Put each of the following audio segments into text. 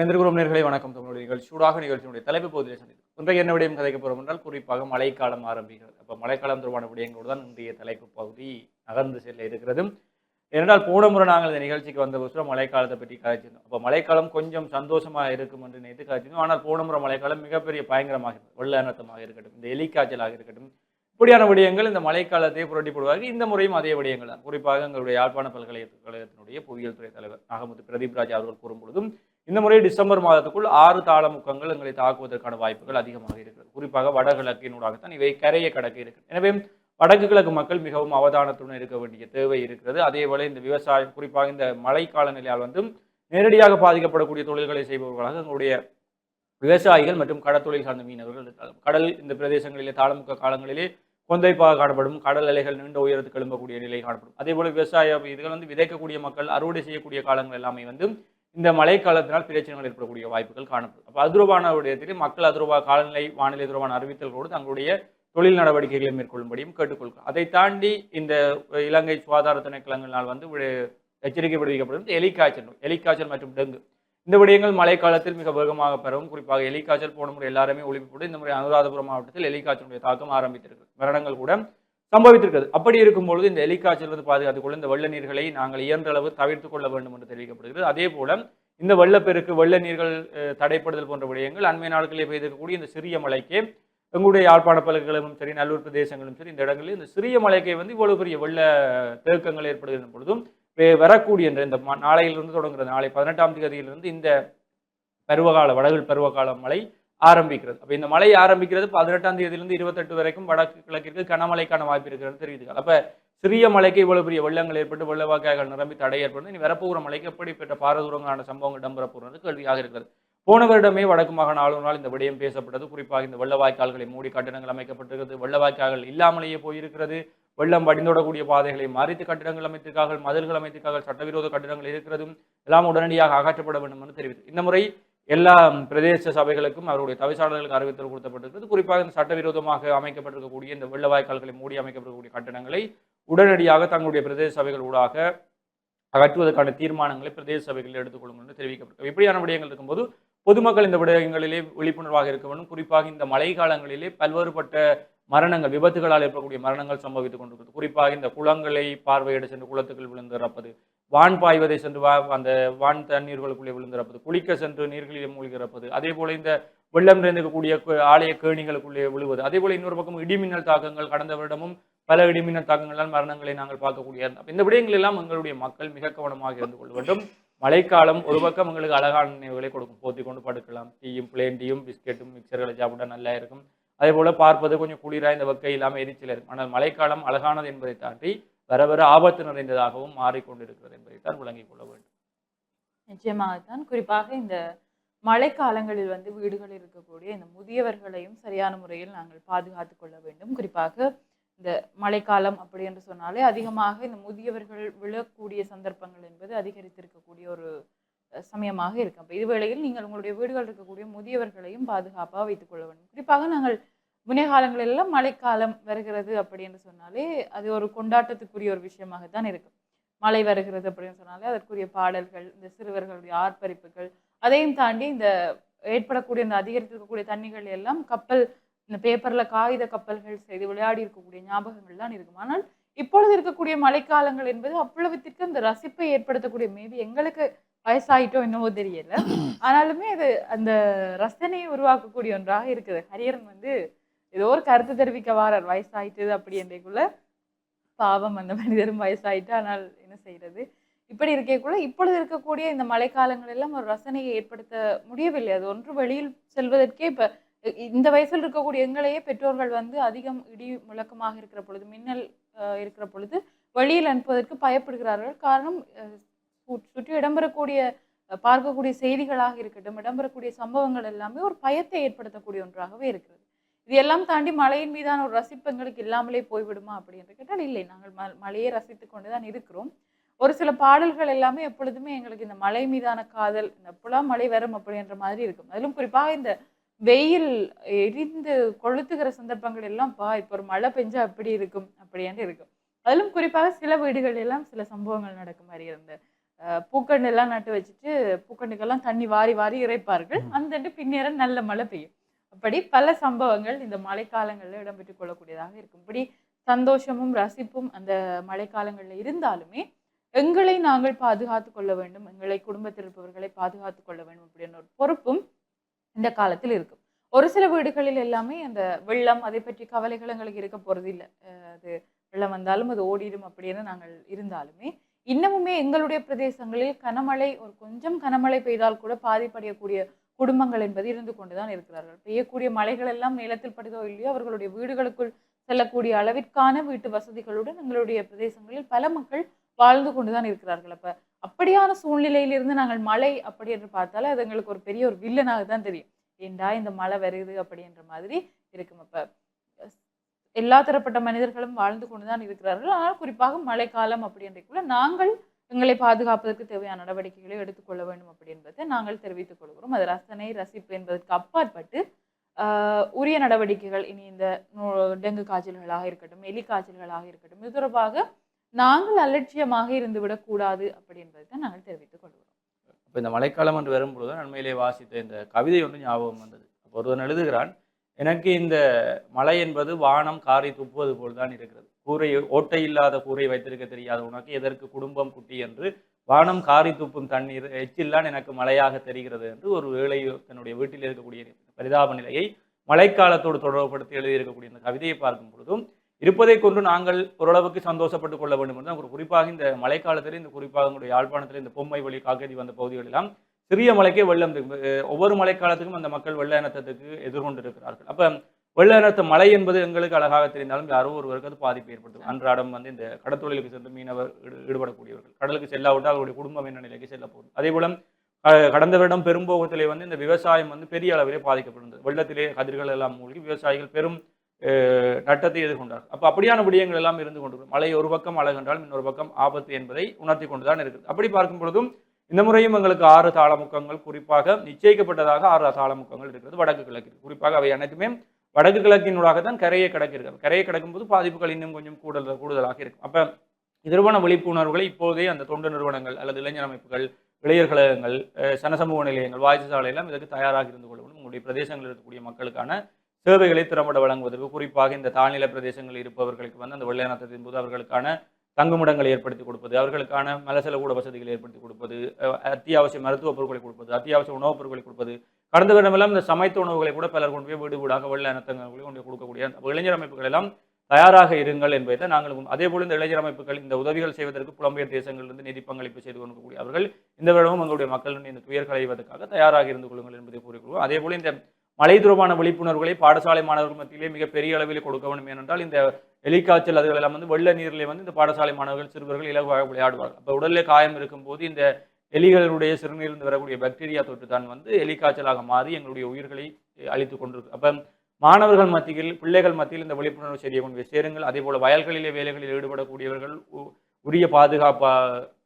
இணைந்திருக்கிறோம். நேர்களை வணக்கம். தமிழ் நிகழ்ச்சி சூடாக நிகழ்ச்சியினுடைய தலைப்பு பகுதியில் சந்தித்து இன்றைய என்ன விடயம் கதைக்க போகிறோம் என்றால் குறிப்பாக மழைக்காலம் ஆரம்பிக்கிறது. அப்போ மழைக்காலம் தொடர்பான விடயங்களோடு தான் இன்றைய தலைப்பு பகுதி நகர்ந்து செல்ல இருக்கிறது. ஏனென்றால் போன முறை நாங்கள் இந்த நிகழ்ச்சிக்கு வந்த வருஷம் மழைக்காலத்தை பற்றி கதைச்சிருந்தோம். அப்போ மழைக்காலம் கொஞ்சம் சந்தோஷமாக இருக்கும் என்று நினைத்து கதைச்சிருந்தோம். ஆனால் போன முறை மழைக்காலம் மிகப்பெரிய பயங்கரமாக இருக்கும் வெள்ள அனர்த்தமாக இருக்கட்டும் இந்த எலிக்காய்ச்சலாக இருக்கட்டும் இப்படியான விடயங்கள் இந்த மழைக்காலத்தை புரட்டி போடுவார்கள். இந்த முறையும் அதே விடயங்கள் தான் குறிப்பாக எங்களுடைய யாழ்ப்பாண பல்கலைக்கழகத்தினுடைய புவியியல் துறை தலைவர் நாகமுத்து பிரதீப் ராஜ் அவர்கள் கூறும்பொழுதும் இந்த முறை டிசம்பர் மாதத்துக்குள் ஆறு தாளமுக்கங்கள் எங்களை தாக்குவதற்கான வாய்ப்புகள் அதிகமாக இருக்கிறது குறிப்பாக வடகிழக்கினூடாகத்தான் இவை கரையை கடக்க இருக்கு எனவே வடக்கு கிழக்கு மக்கள் மிகவும் அவதானத்துடன் இருக்க வேண்டிய தேவை இருக்கிறது. அதேபோல இந்த விவசாயம் குறிப்பாக இந்த மழைக்கால நிலையால் வந்து நேரடியாக பாதிக்கப்படக்கூடிய தொழில்களை செய்பவர்களாக எங்களுடைய விவசாயிகள் மற்றும் கடற்தொழில் சார்ந்த மீனவர்கள் இருக்கலாம் கடல் இந்த பிரதேசங்களிலே தாளமுக்க காலங்களிலே கொந்தைப்பாக காணப்படும். கடல் அலைகள் நீண்ட உயரத்துக்கு எழும்பக்கூடிய நிலை காணப்படும். அதே போல விவசாய இதுகள் வந்து விதைக்கக்கூடிய மக்கள் அறுவடை செய்யக்கூடிய காலங்கள் எல்லாமே வந்து இந்த மழை காலத்தினால் பிரச்சனைகள் ஏற்படக்கூடிய வாய்ப்புகள் காணப்படும் அப்போ அதுரூபான விடயத்திலே மக்கள் அதுரூபா காலநிலை வானிலை தொடர்பான அறிவித்தல்களோடு தங்களுடைய தொழில் நடவடிக்கைகளை மேற்கொள்ளும்படியும் கேட்டுக்கொள்கிறோம். அதை தாண்டி இந்த இலங்கை சுகாதார திணைக்களங்களினால் வந்து எச்சரிக்கை விடுவிக்கப்படும் எலிக்காய்ச்சல் நோய். எலிக்காய்ச்சல் மற்றும் டெங்கு. இந்த விடயங்கள் மழைக்காலத்தில் மிக வேகமாக பெறவும் குறிப்பாக எலிக்காய்ச்சல் போன முறை எல்லாருமே ஒழிப்புப்பட்டு இந்த முறை அனுராதபுரம் மாவட்டத்தில் எலிக்காய்ச்சலுடைய தாக்கம் ஆரம்பித்திருக்கு மரணங்கள் கூட சம்பவித்திருக்கிறது. அப்படி இருக்கும் பொழுது இந்த எலிக்காய்ச்சலிருந்து பாதுகாத்துக் கொள்ள இந்த வெள்ள நீர்களை நாங்கள் இயன்ற அளவு தவிர்த்துக் கொள்ள வேண்டும் என்று தெரிவிக்கப்படுகிறது. அதே போல இந்த வெள்ளப்பெருக்கு வெள்ள நீர்கள் தடைப்படுதல் போன்ற விடயங்கள் அண்மை நாட்களில் பெய்திருக்கக்கூடிய இந்த சிறிய மலைக்கு எங்களுடைய யாழ்ப்பாண பல்கலைகளும் சரி நல்லூர் பிரதேசங்களும் சரி இந்த இடங்களில் இந்த சிறிய மலைக்கே வந்து இவ்வளவு பெரிய வெள்ள தேக்கங்கள் ஏற்படுகின்ற பொழுதும் வரக்கூடிய என்ற இந்த நாளையிலிருந்து தொடங்குற நாளை பதினெட்டாம் தேதியிலிருந்து இந்த பருவகால வடகில் பருவகால மழை ஆரம்பிக்கிறது. அப்போ இந்த மழை ஆரம்பிக்கிறது பதினெட்டாம் தேதியிலிருந்து இருபத்தெட்டு வரைக்கும் வடக்கு கிழக்கிற்கு கனமழைக்கான வாய்ப்பு இருக்கிறது தெரியுது அப்போ சிறிய மழைக்கு இவ்வளவு பெரிய வெள்ளங்கள் ஏற்பட்டு வெள்ளவாக்காய்கள் நிரம்பி தடை ஏற்படுது. இனி வரப்போகிற மழைக்கு எப்படிப்பட்ட பாரதூரங்களான சம்பவங்கள் இடம்பெற போகிறது கேள்வியாக இருக்கிறது. போன வருடமே வடக்கு மாகாண ஆளுநரால் இந்த விடயம் பேசப்பட்டது. குறிப்பாக இந்த வெள்ளவாய்க்கால்களை மூடி கட்டிடங்கள் அமைக்கப்பட்டிருக்கிறது. வெள்ளவாய்க்கால்கள் இல்லாமலேயே போயிருக்கிறது. வெள்ளம் வடிந்தோடக்கூடிய பாதைகளை மறித்து கட்டிடங்கள் அமைத்திருக்கார்கள். மதில்கள் அமைத்திருக்கார்கள். சட்டவிரோத கட்டிடங்கள் இருக்கிறதும் எல்லாம் உடனடியாக அகற்றப்பட வேண்டும் என்று தெரிவித்து. இந்த முறை எல்லா பிரதேச சபைகளுக்கும் அவருடைய தவிசாளர்களுக்கு அறிவித்தல் கொடுக்கப்பட்டிருக்கிறது குறிப்பாக இந்த சட்டவிரோதமாக அமைக்கப்பட்டிருக்கக்கூடிய இந்த வெள்ள வாய்க்கால்களை மூடி அமைக்கப்படக்கூடிய கட்டணங்களை உடனடியாக தங்களுடைய பிரதேச சபைகள் ஊடாக அகற்றுவதற்கான தீர்மானங்களை பிரதேச சபைகளில் எடுத்துக்கொள்ளும் என்று தெரிவிக்கப்பட்டிருக்கு. இப்படியான விடயங்கள் இருக்கும்போது பொதுமக்கள் இந்த விடயங்களிலே விழிப்புணர்வாக இருக்க வேண்டும். குறிப்பாக இந்த மழை காலங்களிலே பல்வேறுபட்ட மரணங்கள் விபத்துகளால் ஏற்படக்கூடிய மரணங்கள் சம்பவித்துக் கொண்டிருக்கிறது. குறிப்பாக இந்த குளங்களை பார்வையிட சென்று குளத்துக்குள் விழுந்து இறப்பது வான் பாய்வதை சென்று வா அந்த வான் தண்ணீர்களுக்குள்ளே விழுந்திருப்பது குளிக்க சென்று நீர்களில் மூழ்கிறப்பது அதே போல இந்த வெள்ளம் நிறைந்திருக்கக்கூடிய ஆலய கேணிகளுக்குள்ளே விழுவது அதே போல இன்னொரு பக்கம் இடிமின்னல் தாக்கங்கள் கடந்த வருடமும் பல இடிமின்னல் தாக்கங்களால் மரணங்களை நாங்கள் பார்க்கக்கூடிய இந்த விடயங்கள் எல்லாம் எங்களுடைய மக்கள் மிக கவனமாக இருந்து கொள்ள வேண்டும். மழைக்காலம் ஒரு பக்கம் எங்களுக்கு அழகான நினைவுகளை கொடுக்கும். போத்தி கொண்டு படுக்கலாம். டீயும் பிளேன் டீயும் பிஸ்கெட்டும் மிக்சர்களை சாப்பிட்டா நல்லா இருக்கும். அதே போல பார்ப்பது கொஞ்சம் குளிராக இந்த வக்கை இல்லாமல் எரிச்சல் இருக்கும். ஆனால் மழைக்காலம் அழகானது என்பதை தாண்டி வர வர ஆபத்து நிறைந்ததாகவும் மாறிக்கொண்டிருக்கிறது என்பதைத்தான் விளங்கிக் கொள்ள வேண்டும். நிச்சயமாகத்தான். குறிப்பாக இந்த மழைக்காலங்களில் வந்து வீடுகளில் இருக்கக்கூடிய இந்த முதியவர்களையும் சரியான முறையில் நாங்கள் பாதுகாத்து கொள்ள வேண்டும். குறிப்பாக இந்த மழைக்காலம் அப்படி என்று சொன்னாலே அதிகமாக இந்த முதியவர்கள் விழக்கூடிய சந்தர்ப்பங்கள் என்பது அதிகரித்திருக்கக்கூடிய ஒரு சமயமாக இருக்கு. அப்போ இதுவேளையில் நீங்கள் உங்களுடைய வீடுகள் இருக்கக்கூடிய முதியவர்களையும் பாதுகாப்பாக வைத்துக் கொள்ள வேண்டும். குறிப்பாக நாங்கள் முனைய எல்லாம் மழைக்காலம் வருகிறது அப்படி என்று சொன்னாலே அது ஒரு கொண்டாட்டத்துக்குரிய ஒரு விஷயமாக தான் இருக்கும். மழை வருகிறது அப்படின்னு சொன்னாலே அதற்குரிய பாடல்கள் இந்த சிறுவர்களுடைய ஆர்ப்பரிப்புகள் அதையும் தாண்டி இந்த ஏற்படக்கூடிய இந்த அதிகரித்திருக்கக்கூடிய தண்ணிகள் எல்லாம் கப்பல் இந்த பேப்பரில் காகித கப்பல்கள் செய்து விளையாடி இருக்கக்கூடிய ஞாபகங்கள் தான் இருக்கும். ஆனால் இப்பொழுது இருக்கக்கூடிய மழைக்காலங்கள் என்பது அவ்வளவுத்திற்கு அந்த ரசிப்பை ஏற்படுத்தக்கூடிய மேபி எங்களுக்கு வயசாயிட்டோ என்னவோ தெரியல. ஆனாலுமே அது அந்த ரசனையை உருவாக்கக்கூடிய ஒன்றாக இருக்குது. ஹரியரன் வந்து ஏதோ ஒரு கருத்து தெரிவிக்க வாரார். வயசாயிட்டது அப்படி என்றைக்குள்ள பாவம் அந்த மனிதரும் வயசாயிட்டு ஆனால் என்ன செய்யறது இப்படி இருக்கக்குள்ள இப்பொழுது இருக்கக்கூடிய இந்த மழைக்காலங்கள் எல்லாம் ஒரு ரசனையை ஏற்படுத்த முடியவில்லை. அது ஒன்று வெளியில் செல்வதற்கே இப்ப இந்த வயசில் இருக்கக்கூடிய எங்களையே பெற்றோர்கள் வந்து அதிகம் இடி முழக்கமாக இருக்கிற பொழுது மின்னல் இருக்கிற பொழுது வெளியில் அனுப்புவதற்கு பயப்படுகிறார்கள். காரணம் சுற்றி இடம்பெறக்கூடிய பார்க்கக்கூடிய செய்திகளாக இருக்கட்டும் இடம்பெறக்கூடிய சம்பவங்கள் எல்லாமே ஒரு பயத்தை ஏற்படுத்தக்கூடிய ஒன்றாகவே இருக்கிறது. இது எல்லாம் தாண்டி மழையின் மீதான ஒரு ரசிப்பு எங்களுக்கு இல்லாமலே போய்விடுமா அப்படி என்று கேட்டால் இல்லை. நாங்கள் ம- மழையை ரசித்து கொண்டு தான் இருக்கிறோம். ஒரு சில பாடல்கள் எல்லாமே எப்பொழுதுமே எங்களுக்கு இந்த மழை மீதான காதல் இந்த எப்பெல்லாம் மழை வரும் அப்படின்ற மாதிரி இருக்கும். அதிலும் குறிப்பாக இந்த வெயில் எரிந்து கொளுத்துகிற சந்தர்ப்பங்கள் எல்லாம் பா இப்போ ஒரு மழை பெஞ்சா எப்படி இருக்கும் அப்படின்ட்டு இருக்கும். அதிலும் குறிப்பாக சில வீடுகள் எல்லாம் சில சம்பவங்கள் நடக்கும் மாதிரி இருந்த பூக்கண்டு எல்லாம் நட்டு வச்சுட்டு பூக்கண்டுக்கெல்லாம் தண்ணி வாரி வாரி இறைப்பார்கள். அந்த பின்னேரம் நல்ல மழை பெய்யும். அப்படி பல சம்பவங்கள் இந்த மழைக்காலங்களில் இடம்பெற்றுக் கொள்ளக்கூடியதாக இருக்கும். இப்படி சந்தோஷமும் ரசிப்பும் அந்த மழைக்காலங்களில் இருந்தாலுமே எங்களை நாங்கள் பாதுகாத்து கொள்ள வேண்டும் எங்களை குடும்பத்தில் இருப்பவர்களை பாதுகாத்து கொள்ள வேண்டும் அப்படின்ற ஒரு பொறுப்பும் இந்த காலத்தில் இருக்கும். ஒரு சில வீடுகளில் எல்லாமே அந்த வெள்ளம் அதை பற்றி கவலைகள் எங்களுக்கு இருக்க போகிறது இல்லை அது வெள்ளம் வந்தாலும் அது ஓடிடும் அப்படின்னு நாங்கள் இருந்தாலுமே இன்னமுமே எங்களுடைய பிரதேசங்களில் கனமழை ஒரு கொஞ்சம் கனமழை பெய்தால் கூட பாதிப்படையக்கூடிய குடும்பங்கள் என்பது இருந்து கொண்டுதான் இருக்கிறார்கள். பெய்யக்கூடிய மழைகள் எல்லாம் நிலத்தில் படுதோ இல்லையோ அவர்களுடைய வீடுகளுக்குள் செல்லக்கூடிய அளவிற்கான வீட்டு வசதிகளுடன் எங்களுடைய பிரதேசங்களில் பல மக்கள் வாழ்ந்து கொண்டுதான் இருக்கிறார்கள். அப்ப அப்படியான சூழ்நிலையிலிருந்து நாங்கள் மழை அப்படி என்று பார்த்தாலே அது எங்களுக்கு ஒரு பெரிய ஒரு வில்லனாக தான் தெரியும். ஏண்டா இந்த மழை வருது அப்படின்ற மாதிரி இருக்கும். அப்ப எல்லா தரப்பட்ட மனிதர்களும் வாழ்ந்து கொண்டுதான் இருக்கிறார்கள். ஆனால் குறிப்பாக மழைக்காலம் அப்படின்றக்குள்ள நாங்கள் எங்களை பாதுகாப்பதற்கு தேவையான நடவடிக்கைகளை எடுத்துக்கொள்ள வேண்டும் அப்படி என்பதை நாங்கள் தெரிவித்துக் கொள்கிறோம். அது ரசனை ரசிப்பு என்பதற்கு அப்பாற்பட்டு உரிய நடவடிக்கைகள் இனி இந்த டெங்கு காய்ச்சல்களாக இருக்கட்டும் எலி காய்ச்சல்களாக இருக்கட்டும் இது தொடர்பாக நாங்கள் அலட்சியமாக இருந்துவிடக்கூடாது அப்படி என்பதை தான் நாங்கள் தெரிவித்துக் கொள்கிறோம். அப்போ இந்த மழைக்காலம் என்று வரும்பொழுது நன்மையிலே வாசித்த இந்த கவிதை ஒன்று ஞாபகம் வந்தது. அப்போ ஒருவன் எழுதுகிறான் எனக்கு இந்த மழை என்பது வானம் காரி துப்புவது போல் தான் இருக்கிறது. கூரை ஓட்டை இல்லாத கூரை வைத்திருக்க தெரியாத உனக்கு எதற்கு குடும்பம் குட்டி என்று வானம் காரி துப்பும் தண்ணீர் எச்சில்தான் எனக்கு மழையாக தெரிகிறது என்று ஒரு ஏழை தன்னுடைய வீட்டில் இருக்கக்கூடிய பரிதாப நிலையை மழைக்காலத்தோடு தொடர்புபடுத்தி எழுதியிருக்கக்கூடிய இந்த கவிதையை பார்க்கும் பொழுதும் இருப்பதை கொண்டு நாங்கள் ஓரளவுக்கு சந்தோஷப்பட்டுக் கொள்ள வேண்டும் என்று ஒரு குறிப்பாக இந்த மழைக்காலத்தில் இந்த குறிப்பாக எங்களுடைய யாழ்ப்பாணத்தில் இந்த பொம்மை வழி காக்கதி வந்த பகுதிகளெல்லாம் சிறிய மழைக்கே வெள்ளம் ஒவ்வொரு மழைக்காலத்துக்கும் அந்த மக்கள் வெள்ள இனத்தத்துக்கு எதிர்கொண்டு இருக்கிறார்கள் வெள்ள மழை என்பது எங்களுக்கு அழகாக தெரிந்தாலும் யாரோ ஒருவருக்கு அது பாதிப்பு ஏற்படுத்தும். அன்றாடம் வந்து இந்த கடத்தொழிலுக்கு சென்று மீனவர் ஈடுபடக்கூடியவர்கள். கடலுக்கு செல்லாவிட்டால் அவருடைய குடும்பம் என்ன நிலைக்கு செல்ல போகும். அதே போல கடந்த வருடம் பெரும்போகத்திலே வந்து இந்த விவசாயம் வந்து பெரிய அளவிலே பாதிக்கப்பட்டிருந்தது. வெள்ளத்திலே கதிர்கள் எல்லாம் மூழ்கி விவசாயிகள் பெரும் நட்டத்தை எதிர்கொண்டார்கள். அப்போ அப்படியான விடயங்கள் எல்லாம் இருந்து கொண்டு மழை ஒரு பக்கம் அழகென்றாலும் இன்னொரு பக்கம் ஆபத்து என்பதை உணர்த்தி கொண்டுதான் இருக்குது. அப்படி பார்க்கும் பொழுதும் இந்த முறையும் எங்களுக்கு ஆறு தாளமுக்கங்கள் குறிப்பாக நிச்சயிக்கப்பட்டதாக ஆறு தாளமுக்கங்கள் இருக்கிறது வடக்கு கிழக்கு குறிப்பாக அவை அனைத்துமே வடக்கு கிழக்கினூடாக தான் கரையை கடக்கிறது. கரையை கடக்கும்போது பாதிப்புகள் இன்னும் கொஞ்சம் கூடுதல் கூடுதலாக இருக்கும். அப்போ நிறுவன விழிப்புணர்வுகளை இப்போதே அந்த தொண்டு நிறுவனங்கள் அல்லது இளைஞர் அமைப்புகள் இளைஞர் கழகங்கள் சனசமூக நிலையங்கள் வாய்ச்சாலை எல்லாம் இதற்கு தயாராக இருந்து கொள்ளணும் உங்களுடைய பிரதேசங்களில் இருக்கக்கூடிய மக்களுக்கான சேவைகளை திறம்பட வழங்குவதற்கு குறிப்பாக இந்த தாழ்நில பிரதேசங்களில் இருப்பவர்களுக்கு வந்து அந்த வெள்ளையனத்தின் போது அவர்களுக்கான தங்குமிடங்களை ஏற்படுத்தி கொடுப்பது அவர்களுக்கான மலசல கூட வசதிகளை ஏற்படுத்தி கொடுப்பது அத்தியாவசிய மருத்துவ பொருட்களை கொடுப்பது அத்தியாவசிய உணவுப் பொருட்களை கொடுப்பது கடந்த வருடமெல்லாம் இந்த சமைத்த உணவுகளை கூட பலர் கொண்டு போய் வீடு வீடாக வெள்ள இனத்தங்களை கொண்டு கொடுக்கக்கூடிய அந்த இளைஞர் அமைப்புகள் எல்லாம் தயாராக இருங்கள் என்பதை தான் நாங்கள் அதே போல இந்த இளைஞர் அமைப்புகள் இந்த உதவிகள் செய்வதற்கு புலம்பெயர் தேசங்களிலிருந்து நிதி பங்களிப்பு செய்து கொண்டிருக்கக்கூடிய அவர்கள் இந்த வருடமும் எங்களுடைய மக்களின் இந்த துயர் களைவதற்காக தயாராக இருந்து கொள்ளுங்கள் என்பதை கூறிக்கொள்வோம். அதே போல இந்த மழை தொடர்பான விழிப்புணர்வுகளை பாடசாலை மாணவர்கள் மத்தியிலே மிக பெரிய அளவில் கொடுக்க வேண்டும் ஏனென்றால் இந்த எலிக்காய்ச்சல் அதுகள் எல்லாம் வந்து வெள்ள நீரிலே வந்து இந்த பாடசாலை மாணவர்கள் சிறுவர்கள் இலகுவாக விளையாடுவார்கள். அப்போ உடலில் காயம் இருக்கும்போது இந்த எலிகளுடைய சிறுநீரிலிருந்து வரக்கூடிய பாக்டீரியா தொற்று தான் வந்து எலிக்காய்ச்சலாக மாறி எங்களுடைய உயிர்களை அழித்து கொண்டிருக்கு அப்போ மாணவர்கள் மத்தியில் பிள்ளைகள் மத்தியில் இந்த விழிப்புணர்வு செய்தியை கொண்டு போய் சேருங்கள். அதே போல் வயல்களிலே வேலைகளில் ஈடுபடக்கூடியவர்கள் உ- உரிய பாதுகாப்பு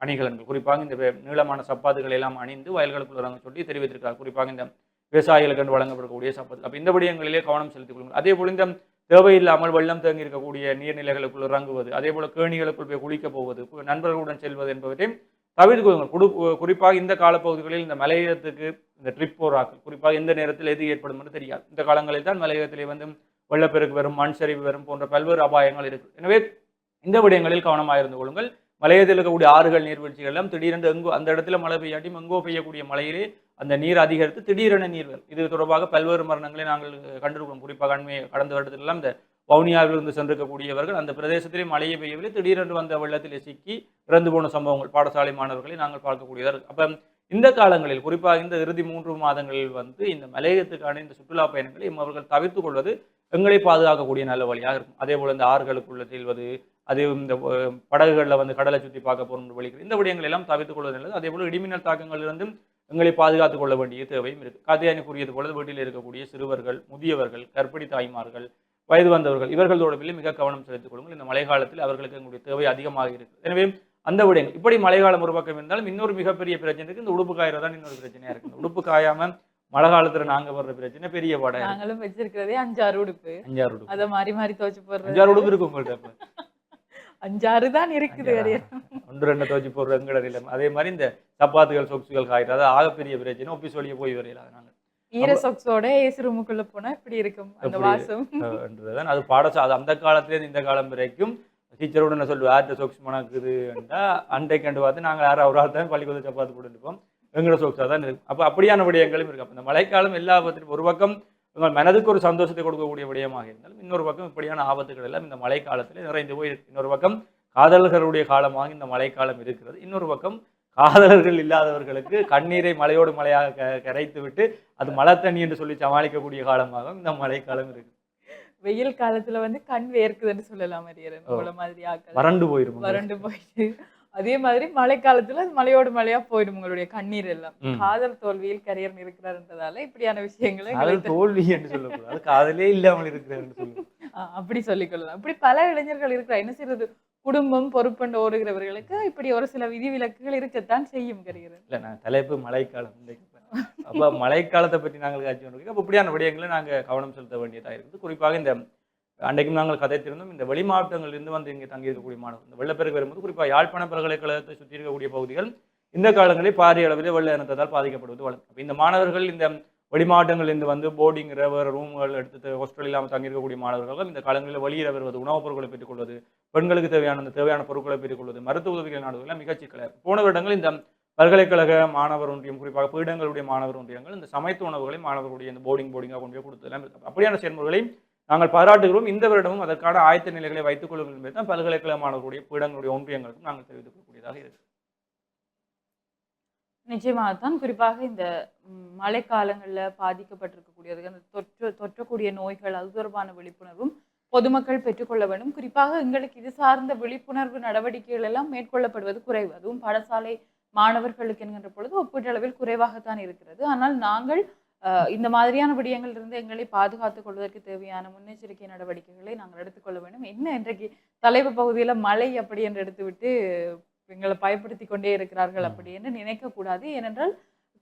அணிகலன்கள் குறிப்பாக இந்த நீளமான சப்பாத்துகளை எல்லாம் அணிந்து வயல்களுக்குள் இறங்க சொல்லி தெரிவித்திருக்கிறார். குறிப்பாக இந்த விவசாயிகளுக்கு என்று வழங்கப்படக்கூடிய சப்பாத்து. அப்போ இந்த விடயங்களிலே கவனம் செலுத்திக் கொள்ளுங்கள். அதே போல் இந்த தேவையில்லாமல் வெள்ளம் தேங்கி இருக்கக்கூடிய நீர்நிலைகளுக்குள் இறங்குவது அதே போல் கேணிகளுக்குள் போய் குளிக்கப் போவது நண்பர்களுடன் செல்வது என்பவற்றையும் தவிர்த்து கொள்ளுங்கள் குடு குறிப்பாக இந்த காலப்பகுதிகளில் இந்த மலையகத்துக்கு இந்த ட்ரிப் போராக்கள் குறிப்பாக எந்த நேரத்தில் எது ஏற்படும் என்று தெரியாது. இந்த காலங்களில் தான் மலையகத்திலே வந்து வெள்ளப்பெருக்கு வரும் மண் சரிவு வரும் போன்ற பல்வேறு அபாயங்கள் இருக்கு. எனவே இந்த விடயங்களில் கவனமாக இருந்து கொள்ளுங்கள். மலையத்தில் இருக்கக்கூடிய ஆறுகள் நீர்வீழ்ச்சிகள் எல்லாம் திடீரென்று எங்கோ அந்த இடத்துல மழை பெய்யாட்டியும் எங்கோ பெய்யக்கூடிய மழையிலே அந்த நீர் அதிகரித்து திடீரென நீர் வரும் இது தொடர்பாக பல்வேறு மரணங்களை நாங்கள் கண்டிருக்கிறோம். குறிப்பாக அண்மை கடந்த வருடத்திலெல்லாம் இந்த வவுனியாவிலிருந்து சென்றிருக்கக்கூடியவர்கள் அந்த பிரதேசத்திலே மழையை பெய்யவில்லை. திடீரென்று வந்த வெள்ளத்திலே சிக்கி இறந்து போன சம்பவங்கள் பாடசாலை மாணவர்களை நாங்கள் பார்க்கக்கூடியதாக அப்போ இந்த காலங்களில் குறிப்பாக இந்த இறுதி மூன்று மாதங்களில் வந்து இந்த மலையகத்துக்கான இந்த சுற்றுலா பயணங்களை அவர்கள் தவிர்த்து கொள்வது எங்களை பாதுகாக்கக்கூடிய நல்ல வழியாக இருக்கும். அதே போல் இந்த ஆறுகளுக்குள்ள செல்வது அதே இந்த படகுகளில் வந்து கடலை சுற்றி பார்க்க போகிற வழிகள் இந்த விடயங்கள் எல்லாம் தவிர்த்துக் கொள்வது நல்லது. அதே போல் இடிமின்னல் தாக்கங்களிலிருந்தும் எங்களை பாதுகாத்துக் கொள்ள வேண்டிய தேவையும் இருக்குது கதையானி கூறியது போல வீட்டில் இருக்கக்கூடிய சிறுவர்கள் முதியவர்கள் கர்ப்பிணி தாய்மார்கள் வயது வந்தவர்கள் இவர்கள் தொடர்பில் மிக கவனம் செலுத்திக் கொள்ளுங்கள். இந்த மழை காலத்தில் அவர்களுக்கு எங்களுடைய தேவை அதிகமாக இருக்கு. எனவே அந்த விடயங்கள் இப்படி மழைக்காலம் ஒரு பக்கம் இருந்தாலும் இன்னொரு மிகப்பெரிய பிரச்சனை இருக்கு இந்த உடுப்பு காயறது தான் இன்னொரு பிரச்சனையா இருக்கு. உடுப்பு காயாம மழை காலத்துல நாங்க வர்ற பிரச்சனை பெரிய படம். நாங்களும் வச்சிருக்கிறதே அஞ்சாறு உடுப்பு. அஞ்சாறு உடுப்பு. அதை மாறி மாறி துவைச்சு போடுறது. அஞ்சாறு உடுப்பு இருக்கு உங்கள்ட்ட இப்ப. அஞ்சாறு தான் இருக்குது ஒன்று ரெண்டு துவச்சி போடுற எங்கட நிலைமை அதே மாதிரி இந்த சப்பாத்துகள் சொக்ஸுகள் காய்கிறது அது ஆகப்பெரிய பிரச்சனை. ஒப்பிஸ் வழியே போய் வரையில நாங்கள் ஈர சொக்ஸோட ஏசி ரூமுக்குள்ள போனா இப்படி இருக்கும் அந்த? வாசம். அது பாடசா அது அந்த காலத்துலேருந்து இந்த காலம் வரைக்கும் டீச்சரோட என்ன சொல்லுவோம் ஆர்ட்ட சொக்ஸ் மணக்குதுன்றா அண்டை கண்டு பார்த்து நாங்கள் யாரும் ஒரு ஆள் தான் பள்ளிக்கூட சப்பாத்து போட்டுருப்போம் எங்களோட சொக்ஸாக தான் இருக்கும் அப்போ அப்படியான விடயங்களும் இருக்கு. அப்போ இந்த மழைக்காலம் எல்லா பத்திலும் ஒரு பக்கம் உங்கள் மனதுக்கு ஒரு சந்தோஷத்தை கொடுக்கக்கூடிய விடயமாக இருந்தாலும் இன்னொரு பக்கம் இப்படியான ஆபத்துகள் எல்லாம் இந்த மழைக்காலத்தில் நிறைந்து போய் இருக்கு இன்னொரு பக்கம் காதலர்களுடைய காலமாக இந்த மழைக்காலம் இருக்கிறது. இன்னொரு பக்கம் காதலர்கள் இல்லாதவர்களுக்கு கண்ணீரை மலையோடு மலையாக க- கரைத்து விட்டு அது மழை தண்ணி என்று சொல்லி சமாளிக்கக்கூடிய காலமாக இந்த மழைக்காலம் இருக்கு. வெயில் காலத்துல வந்து கண் வேர்க்குதுன்னு சொல்லலாம் வறண்டு போயிரும்? வறண்டு போயிட்டு. அதே மாதிரி மழை காலத்துல மலையோடு மழையா போயிடும் உங்களுடைய கண்ணீர் எல்லாம். காதல் தோல்வியில் கரியர் இருக்கிறார்ன்றதால இப்படியான விஷயங்களை தோல்வி என்று சொல்லக்கூடாது. காதலே இல்லாமல் சொல்லணும் ஆ, அப்படி சொல்லிக்கொள்ளலாம் இப்படி பல இளைஞர்கள் இருக்கிற என்ன செய்யறது குடும்பம் பொறுப்பண்டு ஓடுகிறவர்களுக்கு இப்படி ஒரு சில விதிவிலக்குகள் இருக்கத்தான் செய்யும் கரியர். இல்ல நான் தலைப்பு மழைக்காலம் அப்ப மழைக்காலத்தை பற்றி நாங்கள் காட்சி கொண்டிருக்கோம் அப்ப இப்படியான விடயங்களை நாங்க கவனம் செலுத்த வேண்டியதாக இருக்குது. குறிப்பாக இந்த அன்றைக்கும் நாங்கள் கதைத்திருந்தோம். இந்த வெளி மாவட்டங்களிலிருந்து வந்து இங்கே தங்கியிருக்கக்கூடிய மாணவர்கள் இந்த வெள்ளப்பெருக்கு வரும்போது குறிப்பாக யாழ்ப்பாண பல்கலைக்கழகத்தை சுற்றி இருக்கக்கூடிய பகுதிகள் இந்த காலங்களில் பாரிய அளவில் வெள்ள இனத்தால் பாதிக்கப்படுவது வழக்கம். அப்ப இந்த மாணவர்கள் இந்த வெளி மாவட்டங்களிலிருந்து வந்து போர்டிங் ரவர் ரூம்கள் எடுத்து ஹாஸ்டல் இல்லாமல் தங்கியிருக்கக்கூடிய மாணவர்களும் மாணவர்கள் இந்த காலங்களில் வெளியில வருவது உணவுப் பொருட்களை பெற்றுக்கொள்வது பெண்களுக்கு தேவையான அந்த தேவையான பொருட்களை பெற்றுக்கொள்வது மருத்துவ உதவிகள் நாடுவதில் மிகச் சிக்கலாக போன வருடங்கள் இந்த பல்கலைக்கழக மாணவர் ஒன்றியம் குறிப்பாக பீடங்களுடைய மாணவர் ஒன்றியங்கள் இந்த சமைத்த உணவுகளை மாணவர்களுடைய இந்த போர்டிங் போர்டிங்காக கொண்டு போய் கொடுத்ததெல்லாம் அப்படியான செயல்முறைகளை நாங்கள் பாராட்டுகிறோம். இந்த வருடமும் அதற்கான ஆயத்த நிலைகளை வைத்துக் கொள்ளுங்கள் என்பது தான் பல்கலைக்கழக மாணவர்களுடைய பீடங்களுடைய ஒன்றியங்களுக்கும் நாங்கள் தெரிவித்துக் கொள்ளக்கூடியதாக இருக்கு. நிச்சயமாகத்தான் குறிப்பாக இந்த மழைக்காலங்களில் பாதிக்கப்பட்டிருக்கக்கூடியது அந்த தொற்று தொற்றக்கூடிய நோய்கள் அது தொடர்பான விழிப்புணர்வும் பொதுமக்கள் பெற்றுக்கொள்ள வேண்டும். குறிப்பாக எங்களுக்கு இது சார்ந்த விழிப்புணர்வு நடவடிக்கைகள் எல்லாம் மேற்கொள்ளப்படுவது குறைவு. அதுவும் பாடசாலை மாணவர்களுக்கு என்கின்ற பொழுது ஒப்பீட்டளவில் குறைவாகத்தான் இருக்கிறது. ஆனால் நாங்கள் இந்த மாதிரியான விடயங்களிலிருந்து எங்களை பாதுகாத்துக் கொள்வதற்கு தேவையான முன்னெச்சரிக்கை நடவடிக்கைகளை நாங்கள் எடுத்துக்கொள்ள வேண்டும். என்ன இன்றைக்கு தலைப்பு பகுதியில் மழை அப்படி என்று எடுத்துவிட்டு எங்களை பயப்படுத்தி கொண்டே இருக்கிறார்கள் அப்படி என்று நினைக்கக்கூடாது ஏனென்றால்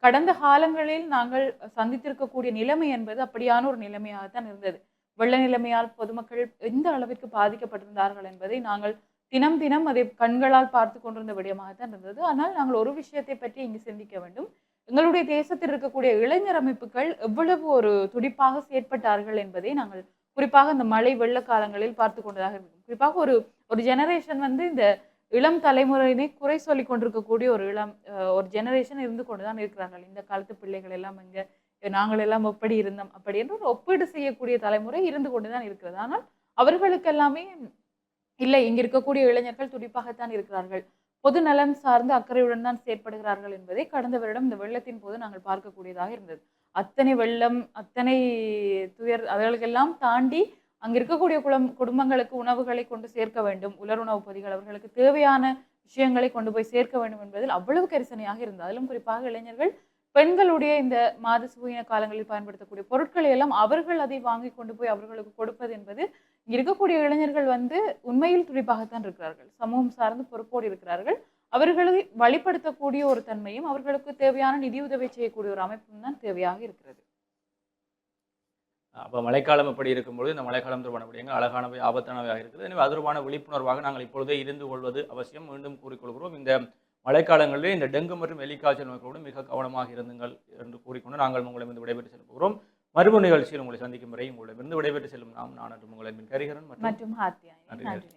கடந்த காலங்களில் நாங்கள் சந்தித்திருக்கக்கூடிய நிலைமை என்பது அப்படியான ஒரு நிலைமையாகத்தான் இருந்தது. வெள்ள நிலைமையால் பொதுமக்கள் எந்த அளவிற்கு பாதிக்கப்பட்டிருந்தார்கள் என்பதை நாங்கள் தினம் தினம் அதை கண்களால் பார்த்து கொண்டிருந்த விடயமாகத்தான் இருந்தது. ஆனால் நாங்கள் ஒரு விஷயத்தை பற்றி இங்கு சிந்திக்க வேண்டும். எங்களுடைய தேசத்தில் இருக்கக்கூடிய இளைஞர் அமைப்புகள் எவ்வளவு ஒரு துடிப்பாக செயற்பட்டார்கள் என்பதை நாங்கள் குறிப்பாக இந்த மழை வெள்ள காலங்களில் பார்த்து கொண்டதாக இருக்கும். குறிப்பாக ஒரு ஒரு ஜெனரேஷன் வந்து இந்த இளம் தலைமுறையினை குறை சொல்லி கொண்டிருக்கக்கூடிய ஒரு இளம் ஒரு ஜெனரேஷன் இருந்து கொண்டுதான் இருக்கிறார்கள். இந்த காலத்து பிள்ளைகள் எல்லாம் இங்க நாங்கள் எல்லாம் எப்படி இருந்தோம் அப்படி என்று ஒரு ஒப்பீடு செய்யக்கூடிய தலைமுறை இருந்து கொண்டுதான் இருக்கிறது. ஆனால் அவர்களுக்கு எல்லாமே இல்லை. இங்க இருக்கக்கூடிய இளைஞர்கள் துடிப்பாகத்தான் இருக்கிறார்கள். பொது நலம் சார்ந்து அக்கறையுடன் தான் செயற்படுகிறார்கள் என்பதை கடந்த வருடம் இந்த வெள்ளத்தின் போது நாங்கள் பார்க்கக்கூடியதாக இருந்தது. அத்தனை வெள்ளம் அத்தனை துயர் அவர்களுக்கெல்லாம் தாண்டி அங்க இருக்கக்கூடிய குளம் குடும்பங்களுக்கு உணவுகளை கொண்டு சேர்க்க வேண்டும். உலருணவு பொதிகள் அவர்களுக்கு தேவையான விஷயங்களை கொண்டு போய் சேர்க்க வேண்டும் என்பதில் அவ்வளவு கரிசனையாக இருந்தது. அதிலும் குறிப்பாக இளைஞர்கள் பெண்களுடைய இந்த மாத சுயின காலங்களில் பயன்படுத்தக்கூடிய பொருட்களை எல்லாம் அவர்கள் அதை வாங்கி கொண்டு போய் அவர்களுக்கு கொடுப்பது என்பது இங்க இருக்கக்கூடிய இளைஞர்கள் வந்து உண்மையில் துடிப்பாகத்தான் இருக்கிறார்கள். சமூகம் சார்ந்து பொறுப்போடு இருக்கிறார்கள். அவர்களை வழிப்படுத்தக்கூடிய ஒரு தன்மையும் அவர்களுக்கு தேவையான நிதியுதவி செய்யக்கூடிய ஒரு அமைப்பும் தான் தேவையாக இருக்கிறது. அப்போ மழைக்காலம் இப்படி இருக்கும்பொழுது இந்த மழைக்காலம் தொடர்பான விடயங்கள் அழகானவை ஆபத்தானவையாக இருக்கிறது எனவே அது தொடர்பான விழிப்புணர்வாக நாங்கள் இப்பொழுதே இருந்து கொள்வது அவசியம். மீண்டும் கூறிக்கொள்கிறோம் இந்த மழைக்காலங்களிலே இந்த டெங்கு மற்றும் எலிக்காய்ச்சல் நோய்களோடு மிக கவனமாக இருந்துங்கள் என்று கூறிக்கொண்டு நாங்கள் உங்களிடம் விடைபெற்று செல்ல போகிறோம். மறுபு நிகழ்ச்சியில் உங்களை சந்திக்கும் வரை உங்களிடமிருந்து விடைபெற்று செல்லும் நாம் நான் மற்றும் உங்களை மின் கரிகரன் மற்றும் நன்றி.